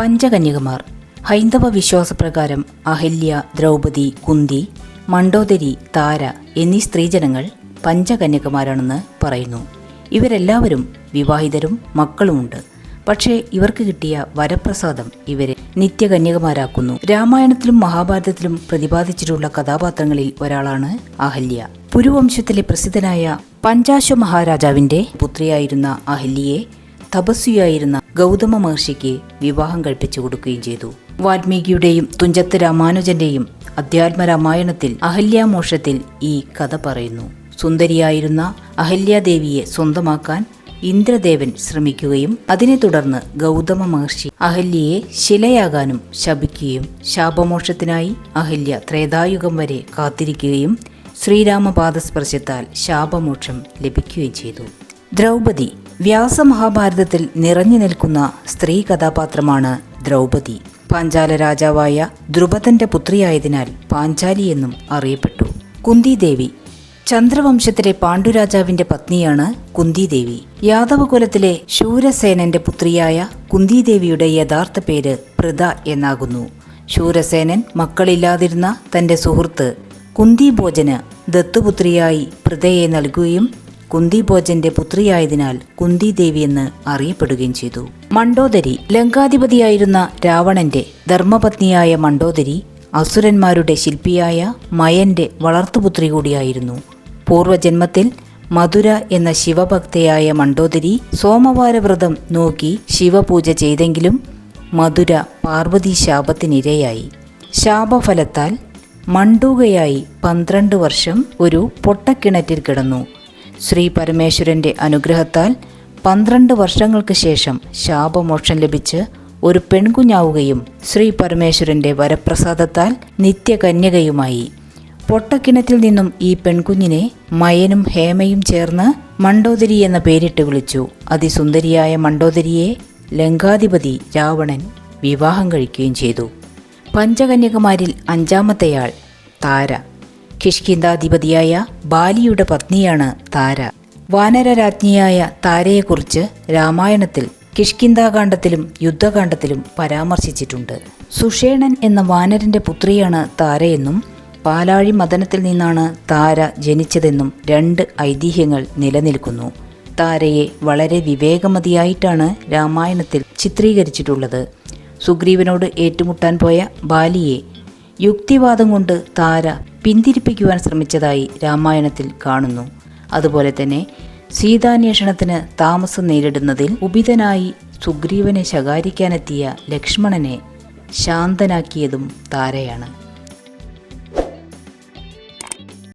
പഞ്ചകന്യകമാർ. ഹൈന്ദവ വിശ്വാസപ്രകാരം അഹല്യ ദ്രൗപദി കുന്തി മണ്ടോദരി താര എന്നീ സ്ത്രീജനങ്ങൾ പഞ്ചകന്യകുമാരാണെന്ന് പറയുന്നു. ഇവരെല്ലാവരും വിവാഹിതരും മക്കളുമുണ്ട്. പക്ഷേ ഇവർക്ക് കിട്ടിയ വരപ്രസാദം ഇവരെ നിത്യകന്യകമാരാക്കുന്നു. രാമായണത്തിലും മഹാഭാരതത്തിലും പ്രതിപാദിച്ചിട്ടുള്ള കഥാപാത്രങ്ങളിൽ ഒരാളാണ് അഹല്യ. പുരുവംശത്തിലെ പ്രസിദ്ധനായ പഞ്ചാശ മഹാരാജാവിന്റെ പുത്രിയായിരുന്ന അഹല്യയെ തപസ്വിയായിരുന്ന ഗൗതമ മഹർഷിക്ക് വിവാഹം കഴിപ്പിച്ചു കൊടുക്കുകയും ചെയ്തു. വാൽമീകിയുടെയും തുഞ്ചത്ത് രാമാനുജന്റെയും അധ്യാത്മ രാമായണത്തിൽ അഹല്യാമോഷത്തിൽ ഈ കഥ പറയുന്നു. സുന്ദരിയായിരുന്ന അഹല്യാദേവിയെ സ്വന്തമാക്കാൻ ഇന്ദ്രദേവൻ ശ്രമിക്കുകയും അതിനെ തുടർന്ന് ഗൗതമ മഹർഷി അഹല്യയെ ശിലയാകാനും ശപിക്കുകയും ശാപമോക്ഷത്തിനായി അഹല്യ ത്രേതായുഗം വരെ കാത്തിരിക്കുകയും ശ്രീരാമപാദസ്പർശത്താൽ ശാപമോക്ഷം ലഭിക്കുകയും ചെയ്തു. ദ്രൗപദി വ്യാസമഹാഭാരതത്തിൽ നിറഞ്ഞു നിൽക്കുന്ന സ്ത്രീ കഥാപാത്രമാണ് ദ്രൗപദി. പാഞ്ചാല രാജാവായ ദ്രുപദന്റെ പുത്രിയായതിനാൽ പാഞ്ചാലി എന്നും അറിയപ്പെട്ടു. കുന്തിദേവി. ചന്ദ്രവംശത്തിലെ പാണ്ഡുരാജാവിന്റെ പത്നിയാണ് കുന്തിദേവി. യാദവകുലത്തിലെ ശൂരസേനന്റെ പുത്രിയായ കുന്തിദേവിയുടെ യഥാർത്ഥ പേര് പ്രിത എന്നാകുന്നു. ശൂരസേനൻ മക്കളില്ലാതിരുന്ന തന്റെ സുഹൃത്ത് കുന്തിഭോജന് ദത്തുപുത്രിയായി പ്രിതയെ നൽകുകയും കുന്തിഭോജന്റെ പുത്രിയായതിനാൽ കുന്തിദേവി എന്ന് അറിയപ്പെടുകയും ചെയ്തു. മണ്ഡോദരി ലങ്കാധിപതിയായിരുന്ന രാവണന്റെ ധർമ്മപത്നിയായ മണ്ഡോദരി അസുരന്മാരുടെ ശില്പിയായ മയന്റെ വളർത്തുപുത്രി കൂടിയായിരുന്നു. പൂർവജന്മത്തിൽ മധുര എന്ന ശിവഭക്തയായ മണ്ഡോദരി സോമവാരവ്രതം നോക്കി ശിവപൂജ ചെയ്തെങ്കിലും മധുര പാർവതി ശാപത്തിനിരയായി. ശാപഫലത്താൽ മണ്ടൂകയായി പന്ത്രണ്ട് വർഷം ഒരു പൊട്ടക്കിണറ്റിൽ കിടന്നു. ശ്രീ പരമേശ്വരന്റെ അനുഗ്രഹത്താൽ പന്ത്രണ്ട് വർഷങ്ങൾക്ക് ശേഷം ശാപമോക്ഷം ലഭിച്ച് ഒരു പെൺകുഞ്ഞാവുകയും ശ്രീ പരമേശ്വരന്റെ വരപ്രസാദത്താൽ നിത്യകന്യകയുമായി. പൊട്ടക്കിണറ്റിൽ നിന്നും ഈ പെൺകുഞ്ഞിനെ മയനും ഹേമയും ചേർന്ന് മണ്ടോദരി എന്ന പേരിട്ട് വിളിച്ചു. അതിസുന്ദരിയായ മണ്ടോദരിയെ ലങ്കാധിപതി രാവണൻ വിവാഹം കഴിക്കുകയും ചെയ്തു. പഞ്ചകന്യകമാരിൽ അഞ്ചാമത്തെയാൾ താര. കിഷ്കിന്താധിപതിയായ ബാലിയുടെ പത്നിയാണ് താര. വാനരരാജ്ഞിയായ താരയെക്കുറിച്ച് രാമായണത്തിൽ കിഷ്കിന്താകാന്ഡത്തിലും യുദ്ധകാന്ഡത്തിലും പരാമർശിച്ചിട്ടുണ്ട്. സുഷേണൻ എന്ന വാനരന്റെ പുത്രിയാണ് താരയെന്നും പാലാഴി മദനത്തിൽ നിന്നാണ് താര ജനിച്ചതെന്നും രണ്ട് ഐതിഹ്യങ്ങൾ നിലനിൽക്കുന്നു. താരയെ വളരെ വിവേകമതിയായിട്ടാണ് രാമായണത്തിൽ ചിത്രീകരിച്ചിട്ടുള്ളത്. സുഗ്രീവനോട് ഏറ്റുമുട്ടാൻ പോയ ബാലിയെ യുക്തിവാദം കൊണ്ട് താര പിന്തിരിപ്പിക്കുവാൻ ശ്രമിച്ചതായി രാമായണത്തിൽ കാണുന്നു. അതുപോലെ തന്നെ സീതാന്വേഷണത്തിന് താമസം നേരിടുന്നതിൽ ഉപിതനായി സുഗ്രീവനെ ശകാരിക്കാനെത്തിയ ലക്ഷ്മണനെ ശാന്തനാക്കിയതും താരയാണ്.